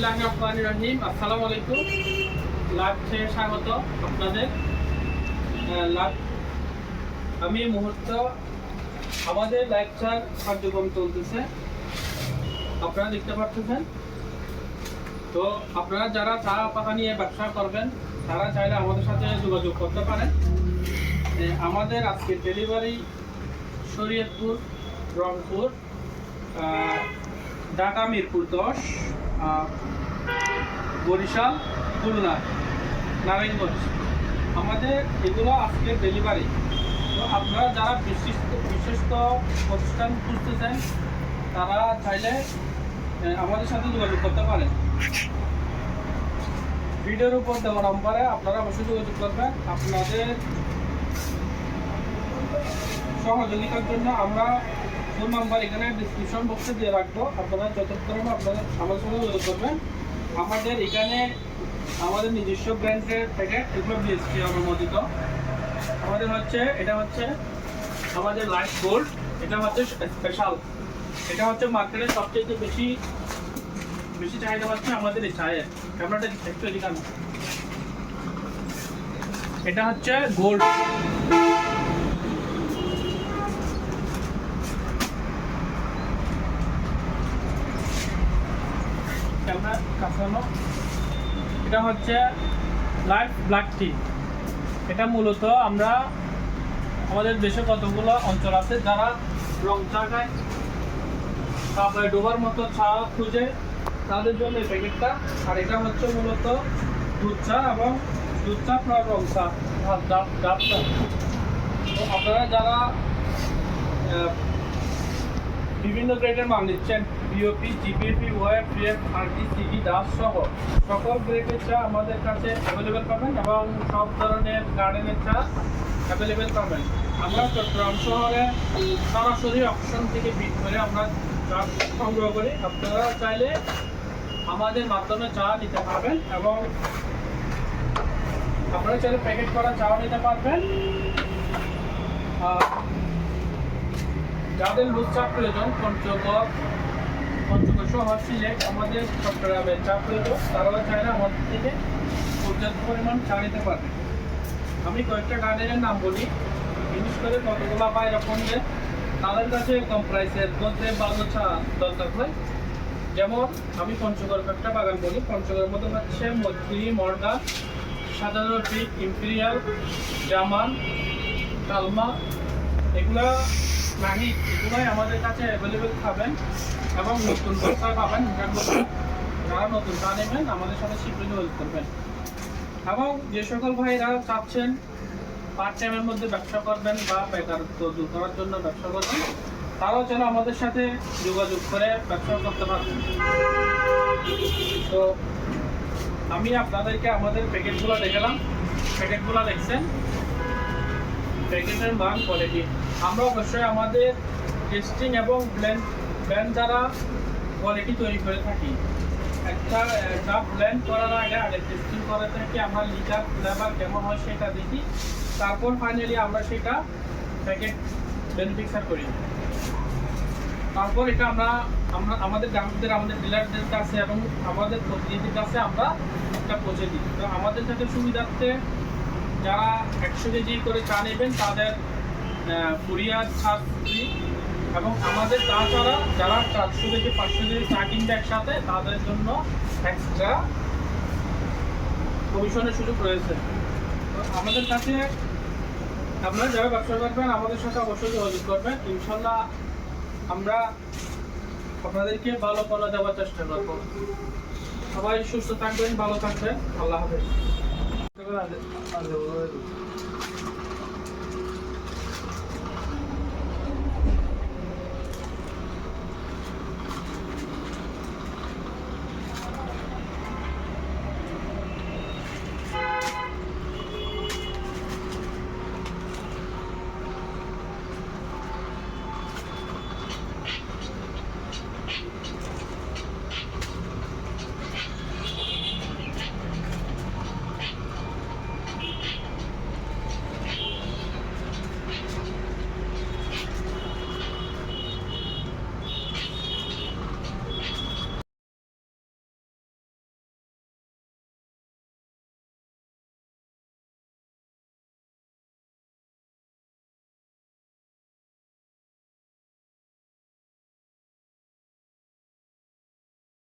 বিসমিল্লাহ রহমান রহিম। আসসালামু আলাইকুম। লাভে স্বাগত আপনাদের। লাভ আমি মুহূর্ত আমাদের লেকচার কার্যক্রম চলতেছে। আপনারা দেখতে পাচ্ছেন তো আপনারা যারা চা পাতা নিয়ে ব্যবসা করবেন, তারা চাইলে আমাদের সাথে যোগাযোগ করতে পারেন। আমাদের আজকে ডেলিভারি শরীয়তপুর, রংপুর ঢাকা মিরপুর দশ বরিশাল, খুলনা, নারায়ণগঞ্জ। আমাদের এগুলো আজকে ডেলিভারি তো আপনারা যারা বিশিষ্ট বিশিষ্ট প্রতিষ্ঠান খুঁজতে চান তারা চাইলে আমাদের সাথে যোগাযোগ করতে পারেন। ভিডিওর উপর দেওয়া নম্বরে আপনারা অবশ্যই যোগাযোগ করবেন। আপনাদের সহযোগিতার জন্য আমরা ফোন নাম্বার এখানে ডিসক্রিপশন বক্সে দিয়ে রাখব। আপনারা যতক্ষণ আপনাদের সঙ্গে যোগাযোগ করবেন, আমাদের এখানে আমাদের নিজস্ব ব্র্যান্ডের প্যাকেট এগুলো বিএসপি অনুমোদিত আমাদের হচ্ছে, এটা হচ্ছে আমাদের লাইট গোল্ড এটা হচ্ছে স্পেশাল এটা হচ্ছে মার্কেটে সবচেয়ে বেশি বেশি চাহিদা হচ্ছে আমাদের এই চায়ের। ক্যামেরাটা একটু এদিকে এটা হচ্ছে গোল্ড এটা হচ্ছে লাইট ব্ল্যাক টি। এটা মূলত আমরা আমাদের দেশে কতগুলো অঞ্চল আছে যারা রং চা খায় তারপরে ডোবার মতো চা খুঁজে তাদের জন্য এই প্যাকেটটা। আর এটা হচ্ছে মূলত দুধ চা এবং দুধ চা প্লাস রং চা। আপনারা যারা বিভিন্ন গ্রেডের মাল নিচ্ছেন BOP GPAP web PF RT CD Das সহ। সকল গ্রেডের চা আমাদের কাছে অ্যাভেলেবেল পাবেন এবং সব ধরনের গার্ডেনের চা অ্যাভেলেবেল পাবেন। আমরা চট্টগ্রাম শহরে সরাসরি অপশন থেকে বিট করে আমরা চা সংগ্রহ করি। আপনারা চাইলে আমাদের মাধ্যমে চা নিতে পারবেন এবং আপনারা চাইলে প্যাকেট করা চাও নিতে পারবেন। যাদের চা প্রয়োজন পঞ্চগড় পঞ্চগড় সহ সিলেট আমাদের চট্টগ্রামের চা প্রয়োজন, তারাও চাইলে আমাদের থেকে পর্যাপ্ত পরিমাণ চা নিতে পারবে। আমি কয়েকটা গার্ডেনের নাম বলি। বিশেষ করে কতগুলো বা এরকম যে তাদের কাছে কম প্রাইসের মধ্যে ভালো চা দরকার হয়। যেমন আমি পঞ্চগড় কয়েকটা বাগান বলি। পঞ্চগড়ের মধ্যে হচ্ছে মৈত্রী মর্গা সাজানো পিক ইম্পেরিয়াল, জামান, কালমা, এগুলা নাহি এগুলাই আমাদের কাছে অ্যাভেলেবেল পাবেন এবং নতুন পাবেন যারা নতুন চা নেবেন, আমাদের সাথে শীঘ্রই যোগাযোগ এবং যে সকল ভাইরা চাচ্ছেন পার্ট টাইমের মধ্যে ব্যবসা করবেন বা বেকারত্ব দূর করার জন্য ব্যবসা করবেন, তারাও যেন আমাদের সাথে যোগাযোগ করে ব্যবসা করতে পারবেন। তো আমি আপনাদেরকে আমাদের প্যাকেটগুলো দেখালাম। প্যাকেটগুলো দেখছেন? প্যাকেটের মান কোয়ালিটি আমরা অবশ্যই আমাদের টেস্টিং এবং ব্ল্যান্ড ব্লেন্ড দ্বারা কোয়ালিটি তৈরি করে থাকি। একটা চা ব্লেন্ড করার আগে আগে টেস্টিং করে থাকি, আমরা লিটার ফ্লেভার কেমন হয় সেটা দেখি। তারপর ফাইনালি আমরা সেটা প্যাকেট বেনিফিক্সার করি। তারপর এটা আমরা আমরা, আমাদের গ্রাহকদের, আমাদের ডিলারদের কাছে এবং আমাদের প্রতিনিধির কাছে আমরা এটা পৌঁছে দিই। তো আমাদের সাথে সুবিধার্থে যারা একশো কেজি করে চা নেবেন, তাদের কুরিয়ার চার্জ ফ্রি এবং আমাদের তাছাড়া যারা চারশো কেজি পাঁচশো কেজি চা কিনবে একসাথে, তাদের জন্য এক্সট্রা কমিশনের সুযোগ রয়েছে। তো আমাদের কাছে আপনারা যারা ব্যবসা করবেন, আমাদের সাথে অবশ্যই যোগাযোগ করবেন। ইনশাল্লাহ আমরা আপনাদেরকে ভালো পণ্য দেওয়ার চেষ্টা করব। সবাই সুস্থ থাকবেন, ভালো থাকবেন। আল্লাহ হাফেজ। 啊，对，啊对，我。